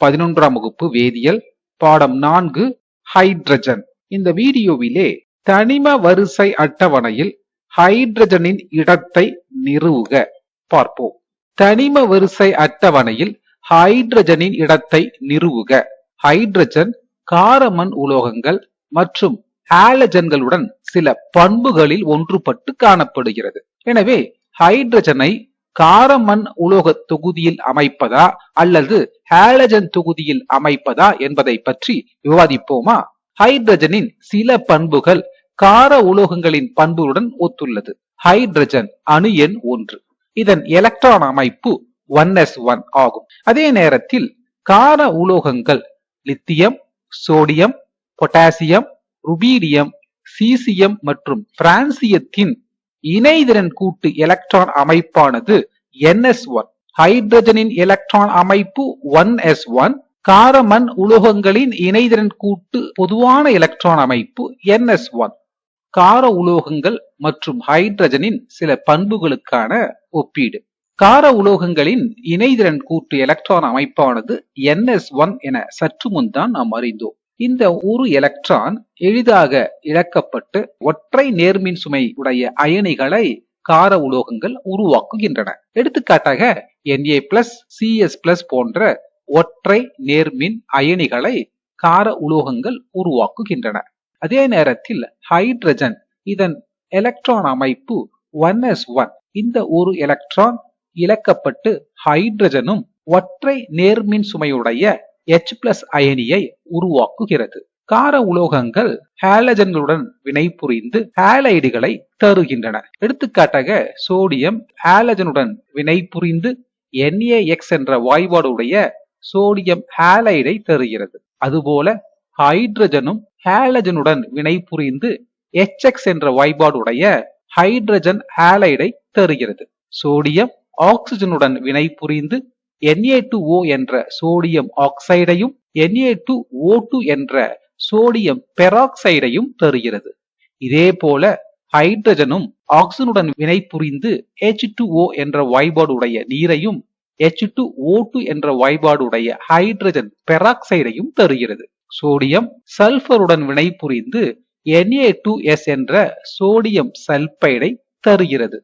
பதினொன்றாம் வகுப்பு வேதியியல் பாடம் நான்கு ஹைட்ரஜன். இந்த வீடியோவிலே தனிம வரிசை அட்டவணையில் ஹைட்ரஜனின் இடத்தை நிறுவுக. பார்ப்போம். தனிம வரிசை அட்டவணையில் ஹைட்ரஜனின் இடத்தை நிறுவுக. ஹைட்ரஜன் காரமண் உலோகங்கள் மற்றும் ஹாலஜன்களுடன் சில பண்புகளில் ஒன்றுபட்டு காணப்படுகிறது. எனவே ஹைட்ரஜனை காரமண் உலோக தொகுதியில் அமைப்பதா அல்லது ஹாலஜன் தொகுதியில் அமைப்பதா என்பதை பற்றி விவாதிப்போமா? ஹைட்ரஜனின் சில பண்புகள் கார உலோகங்களின் பண்புடன் ஒத்துள்ளது. ஹைட்ரஜன் அணு எண் ஒன்று. இதன் எலக்ட்ரான் அமைப்பு ஒன் எஸ் ஒன் ஆகும். அதே நேரத்தில் கார உலோகங்கள் lithium sodium potassium rubidium caesium மற்றும் பிரான்சியத்தின் இணைதிறன் கூட்டு எலக்ட்ரான் அமைப்பானது என்எஸ் ஒன் ஹைட்ரஜனின் எலக்ட்ரான் அமைப்பு ஒன் எஸ் ஒன் காரமண் உலோகங்களின் இணைதிறன் கூட்டு பொதுவான எலக்ட்ரான் அமைப்பு என்எஸ் ஒன் கார உலோகங்கள் மற்றும் ஹைட்ரஜனின் சில பண்புகளுக்கான ஒப்பீடு. கார உலோகங்களின் இணைதிறன் கூட்டு எலக்ட்ரான் அமைப்பானது என்எஸ் ஒன் என சற்று முன் தான் நாம் அறிந்தோம். இந்த ஒரு எலக்ட்ரான் எளிதாக இழக்கப்பட்டு ஒற்றை நேர்மின் சுமை உடைய அயனிகளை கார உலோகங்கள் உருவாக்குகின்றன. எடுத்துக்காட்டாக என்ஏ பிளஸ் சிஎஸ் பிளஸ் போன்ற ஒற்றை நேர்மின் அயனிகளை கார உலோகங்கள் உருவாக்குகின்றன. அதே நேரத்தில் ஹைட்ரஜன் இதன் எலக்ட்ரான் அமைப்பு ஒன் எஸ் ஒன் இந்த ஒரு எலக்ட்ரான் இழக்கப்பட்டு ஹைட்ரஜனும் ஒற்றை நேர்மின் சுமையுடைய எச் பிளஸ் அயனியை உருவாக்குகிறது. கார உலோகங்கள் ஹாலஜன்களுடன் வினைபுரிந்து ஹாலைடுகளை தருகின்றன. எடுத்துக்காட்டாக சோடியம் ஹாலஜனுடன் வினைபுரிந்து என்ஏஎக்ஸ் என்ற வாய்பாடுடைய சோடியம் ஹாலைடை தருகிறது. அதுபோல ஹைட்ரஜனும் ஹாலஜனுடன் வினைபுரிந்து எக்ஸ் என்ற வாய்பாடுடைய ஹைட்ரஜன் ஹாலைடை தருகிறது. சோடியம் ஆக்சிஜனுடன் வினைபுரிந்து Na2O என்ற சோடியம் ஆக்சைடையும் Na2O2 என்ற சோடியம் பெராக்சைடையும் தருகிறது. இதே போல ஹைட்ரஜனும் ஆக்சிஜனுடன் வினைபுரிந்து H2O என்ற வாய்பாடுடைய நீரையும் H2O2 என்ற வாய்பாடுடைய ஹைட்ரஜன் பெராக்சைடையும் தருகிறது. சோடியம் சல்பருடன் வினைபுரிந்து Na2S என்ற சோடியம் சல்பைடை தருகிறது.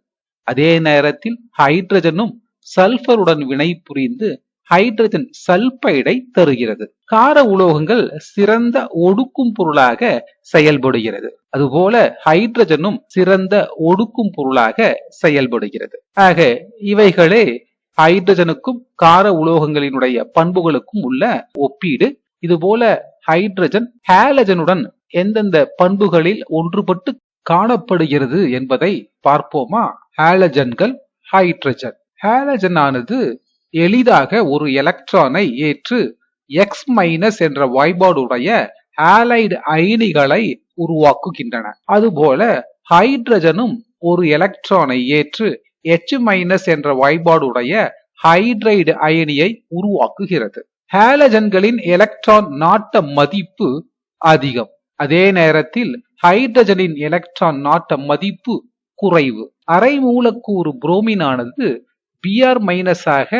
அதே நேரத்தில் ஹைட்ரஜனும் சல்பருடன் வினைபுரிந்து ஹைட்ரஜன் சல்பைடை தருகிறது. கார உலோகங்கள் சிறந்த ஒடுக்கும் பொருளாக செயல்படுகிறது. அதுபோல ஹைட்ரஜனும் சிறந்த ஒடுக்கும் பொருளாக செயல்படுகிறது. ஆக இவைகளே ஹைட்ரஜனுக்கும் கார உலோகங்களினுடைய பண்புகளுக்கும் உள்ள ஒப்பீடு. இதுபோல ஹைட்ரஜன் ஹாலஜனுடன் எந்தெந்த பண்புகளில் ஒன்றுபட்டு காணப்படுகிறது என்பதை பார்ப்போமா? ஹாலஜன்கள் ஹைட்ரஜன் ஹாலஜன் ஆனது எளிதாக ஒரு எலக்ட்ரானை ஏற்று எக்ஸ் மைனஸ் என்ற வாய்பாடுடைய ஹாலைடு அயனிகளை உருவாக்குகின்றன. அதுபோல ஹைட்ரஜனும் ஒரு எலக்ட்ரானை ஏற்று எச் மைனஸ் என்ற வாய்பாடுடைய ஹைட்ரைடு அயனியை உருவாக்குகிறது. ஹாலஜன்களின் எலக்ட்ரான் நாட்ட மதிப்பு அதிகம். அதே நேரத்தில் ஹைட்ரஜனின் எலக்ட்ரான் நாட்ட மதிப்பு குறைவு. அரை மூலக்கூறு புரோமின் ஆனது பிஆர் மைனஸாக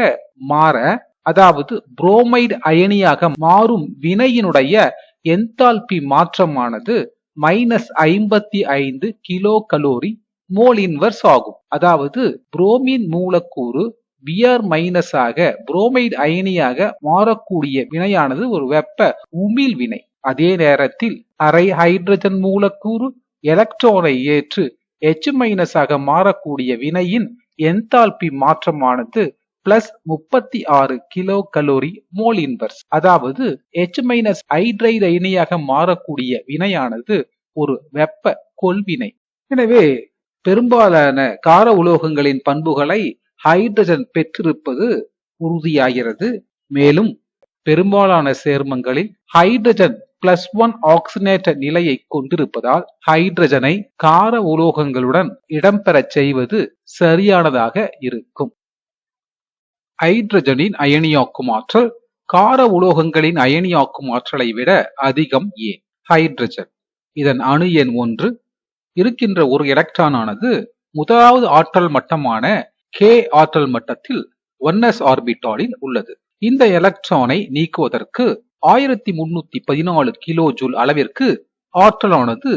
மாற அதாவது புரோமைடு அயனியாக மாறும் வினையினுடைய என்தால்பி மாற்றமானது மைனஸ் ஐம்பத்தி ஐந்து கிலோ கலோரி மோல் இன்வர்ஸ் ஆகும். அதாவது புரோமின் மூலக்கூறு பிஆர் மைனஸாக புரோமைடு அயனியாக மாறக்கூடிய வினையானது ஒரு வெப்ப உமிழ் வினை அதே நேரத்தில் அரை ஹைட்ரஜன் மூலக்கூறு எலக்ட்ரானை ஏற்று எச் மைனஸ் ஆக மாறக்கூடிய வினையின் என்தால்பி மாற்றமானது பிளஸ் முப்பத்தி ஆறு கிலோ கலோரி மோல் இன்வர்ஸ் அதாவது எச் மைனஸ் ஹைட்ரைடு அயனியாக மாறக்கூடிய வினையானது ஒரு வெப்ப கொள்வினை. எனவே பெரும்பாலான கார உலோகங்களின் பண்புகளை ஹைட்ரஜன் பெற்றிருப்பது உறுதியாகிறது. மேலும் பெரும்பாலான சேர்மங்களில் ஹைட்ரஜன் பிளஸ் ஒன் ஆக்சினேட்ட நிலையை கொண்டிருப்பதால் ஹைட்ரஜனை கார உலோகங்களுடன் இடம்பெறச் செய்வது சரியானதாக இருக்கும். ஹைட்ரஜனின் அயனியாக்கும் ஆற்றல் கார உலோகங்களின் அயனியாக்கும் ஆற்றலை விட அதிகம் ஏன்? ஹைட்ரஜன் இதன் அணு எண் ஒன்று. இருக்கின்ற ஒரு எலக்ட்ரான் ஆனது முதலாவது ஆற்றல் மட்டமான கே ஆற்றல் மட்டத்தில் ஒன் எஸ் ஆர்பிட்டாலில் உள்ளது. இந்த எலக்ட்ரானை நீக்குவதற்கு ஆயிரத்தி முன்னூத்தி பதினாலு கிலோ ஜூல் அளவிற்கு ஆற்றலானது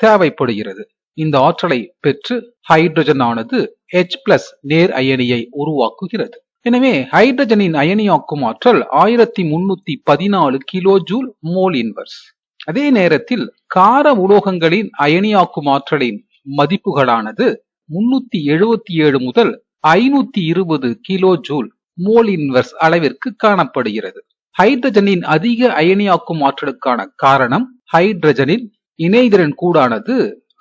தேவைப்படுகிறது. இந்த ஆற்றலை பெற்று ஹைட்ரஜன் ஆனது எச் பிளஸ் நேர் அயனியை உருவாக்குகிறது. எனவே ஹைட்ரஜனின் அயனியாக்கும் ஆற்றல் ஆயிரத்தி முன்னூத்தி பதினாலு கிலோ ஜூல் மோல் இன்வர்ஸ் அதே நேரத்தில் கார உலோகங்களின் அயனியாக்கும் ஆற்றலின் மதிப்புகளானது முன்னூத்தி எழுபத்தி ஏழு முதல் ஐநூத்தி இருபது கிலோ ஜூல் மோல் இன்வர்ஸ் அளவிற்கு காணப்படுகிறது. ஹைட்ரஜனின் அதிக அயனியாக்கும் ஆற்றலுக்கான காரணம் ஹைட்ரஜனின் இணைதிறன் கூடானது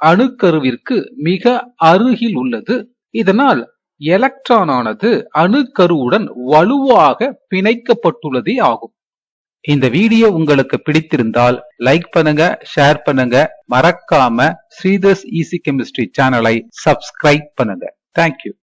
அணுக்கருவிற்கு மிக அருகில் உள்ளது. இதனால் எலக்ட்ரானானது அணுக்கருவுடன் வலுவாக பிணைக்கப்பட்டுள்ளதே ஆகும். இந்த வீடியோ உங்களுக்கு பிடித்திருந்தால் லைக் பண்ணுங்க ஷேர் பண்ணுங்க. மறக்காம ஸ்ரீதர்ஸ் ஈசி கெமிஸ்ட்ரி சேனலை சப்ஸ்கிரைப் பண்ணுங்க. Thank you